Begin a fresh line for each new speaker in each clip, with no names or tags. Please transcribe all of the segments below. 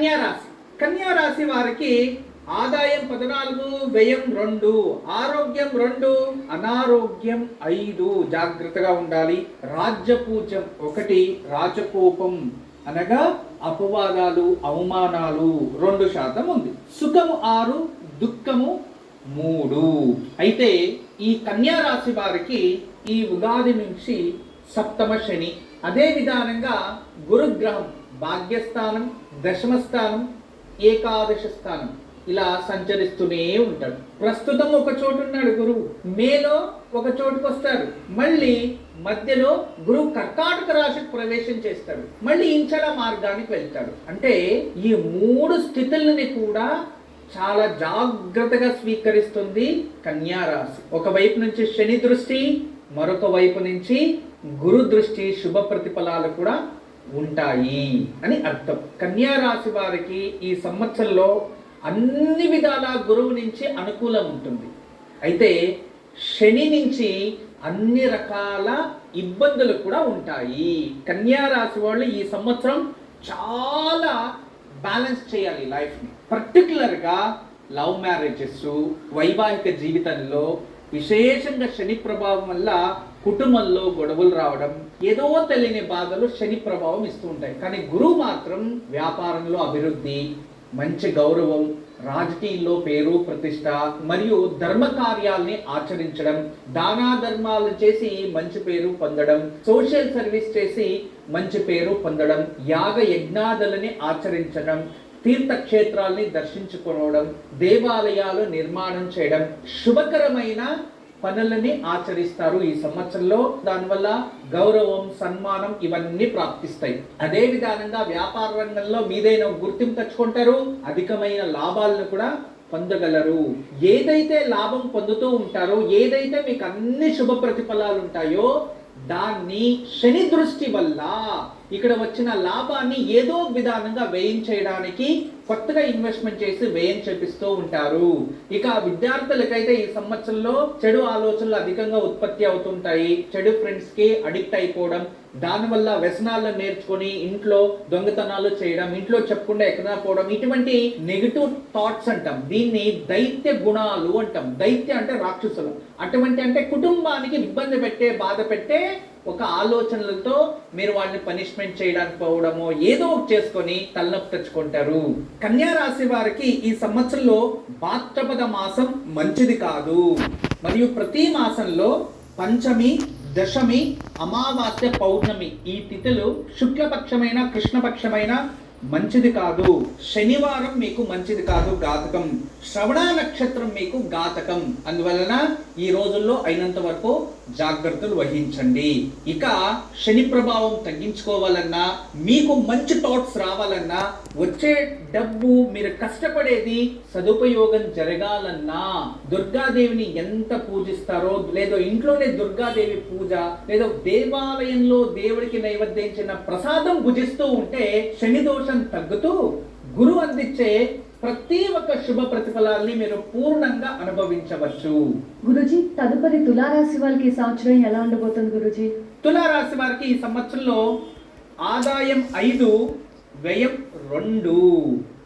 కన్యారాశి. కన్యారాశి వారికి ఆదాయం పద్నాలుగు వ్యయం రెండు ఆరోగ్యం రెండు అనారోగ్యం ఐదు. జాగ్రత్తగా ఉండాలి. రాజ్యపూజ్యం ఒకటి రాజకోపం అనగా అపవాదాలు అవమానాలు రెండు శాతం ఉంది. సుఖము ఆరు దుఃఖము మూడు. అయితే ఈ కన్యా రాశి వారికి ఈ ఉగాది నుంచి సప్తమ శని. అదే విధానంగా గురుగ్రహం భాగ్యస్థానం దశమస్థానం ఏకాదశ స్థానం ఇలా సంచరిస్తూనే ఉంటాడు. ప్రస్తుతం ఒక చోటు ఉన్నాడు గురువు. మేలో ఒక చోటుకు వస్తాడు. మళ్ళీ మధ్యలో గురువు కర్కాటక రాశికి ప్రవేశం చేస్తాడు. మళ్ళీ ఇంచల మార్గానికి వెళ్తాడు. అంటే ఈ మూడు స్థితులని కూడా చాలా జాగ్రత్తగా స్వీకరిస్తుంది కన్యారాశి. ఒకవైపు నుంచి శని దృష్టి మరొక వైపు నుంచి గురు దృష్టి శుభ ప్రతిఫలాలు కూడా ఉంటాయి అని అర్థం. కన్యా రాశి వారికి ఈ సంవత్సరంలో అన్ని విధాల గురువు నుంచి అనుకూలం ఉంటుంది. అయితే శని నుంచి అన్ని రకాల ఇబ్బందులు కూడా ఉంటాయి. కన్యా రాశి వాళ్ళు ఈ సంవత్సరం చాలా బ్యాలెన్స్ చేయాలి లైఫ్ని. పర్టికులర్గా లవ్ మ్యారేజెస్ వైవాహిక జీవితంలో విశేషంగా శని ప్రభావం వల్ల కుటుంబంలో గొడవలు రావడం ఏదో తెలియని బాధలు శని ప్రభావం ఇస్తూ ఉంటాయి. కానీ గురువు మాత్రం వ్యాపారంలో అభివృద్ధి మంచి గౌరవం రాజకీయంలో పేరు ప్రతిష్ట మరియు ధర్మ కార్యాలని ఆచరించడం దానా ధర్మాలు చేసి మంచి పేరు పొందడం సోషల్ సర్వీస్ చేసి మంచి పేరు పొందడం యాగ యజ్ఞాదులని ఆచరించడం తీర్థక్షేత్రాల్ని దర్శించుకోవడం దేవాలయాలు నిర్మాణం చేయడం శుభకరమైన పనులని ఆచరిస్తారు ఈ సంవత్సరంలో. దానివల్ల గౌరవం సన్మానం ఇవన్నీ ప్రాప్తిస్తాయి. అదే విధానంగా వ్యాపార రంగంలో మీదైన గుర్తింపు తెచ్చుకుంటారు. అధికమైన లాభాలను కూడా పొందగలరు. ఏదైతే లాభం పొందుతూ ఉంటారో ఏదైతే మీకు అన్ని శుభ ప్రతిఫలాలు ఉంటాయో దాన్ని శని దృష్టి వల్ల ఇక్కడ వచ్చిన లాభాన్ని ఏదో విధానంగా వ్యయం చేయడానికి కొత్తగా ఇన్వెస్ట్మెంట్ చేసి వ్యయం చేపిస్తూ ఉంటారు. ఇక విద్యార్థులకైతే ఈ సంవత్సరంలో చెడు ఆలోచనలు అధికంగా ఉత్పత్తి అవుతుంటాయి. చెడు ఫ్రెండ్స్కి అడిక్ట్ అయిపోవడం దానివల్ల వ్యసనాలను నేర్చుకొని ఇంట్లో దొంగతనాలు చేయడం ఇంట్లో చెప్పకుండా ఎక్కడా పోవడం ఇటువంటి నెగిటివ్ థాట్స్ అంటాం. దీన్ని దైత్య గుణాలు అంటాం. దైత్య అంటే రాక్షసులు. అటువంటి అంటే కుటుంబానికి ఇబ్బంది పెట్టే బాధ పెట్టే ఒక ఆలోచనలతో మీరు వాళ్ళని పనిష్మెంట్ చేయడానికి పోవడమో ఏదో ఒకటి చేసుకొని తలనొప్పి తెచ్చుకుంటారు. కన్యా రాశి వారికి ఈ సంవత్సరంలో భాద్రపద మాసం మంచిది కాదు. మరియు ప్రతి మాసంలో పంచమి దశమి అమావాస్య పౌర్ణమి ఈ తిథులు శుక్లపక్షమైన కృష్ణపక్షమైన మంచిది కాదు. శనివారం మీకు మంచిది కాదు ఘాతకం. శ్రవణ నక్షత్రం మీకు ఘాతకం. అందువలన ఈ రోజుల్లో అయినంత వరకు జాగ్రత్తలు వహించండి. ఇక శని ప్రభావం తగ్గించుకోవాలన్నా మీకు మంచి థాట్స్ రావాలన్నా వచ్చే డబ్బు మీరు కష్టపడేది సదుపయోగం జరగాలన్నా దుర్గాదేవిని ఎంత పూజిస్తారో లేదో ఇంట్లోనే దుర్గాదేవి పూజ లేదో దేవాలయంలో దేవుడికి నైవేద్యించిన ప్రసాదం భుజిస్తూ ఉంటే శని దోషం తగ్గుతూ గురువు అందించే ప్రతి ఒక్క శుభ ప్రతిఫలాల్ని మీరు పూర్ణంగా అనుభవించవచ్చు.
గురుజీ తదుపరి తులారాశి వాళ్ళకి ఈ సంవత్సరం ఎలా ఉండబోతుంది గురుజీ?
తులారాశి వారికి ఈ సంవత్సరంలో ఆదాయం ఐదు వ్యయం రెండు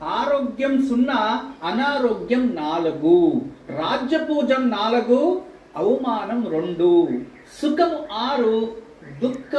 ఆరోగ్యం సున్నా అనారోగ్యం నాలుగు రాజ్యపూజం నాలుగు అవమానం రెండు సుఖము ఆరు దుఃఖం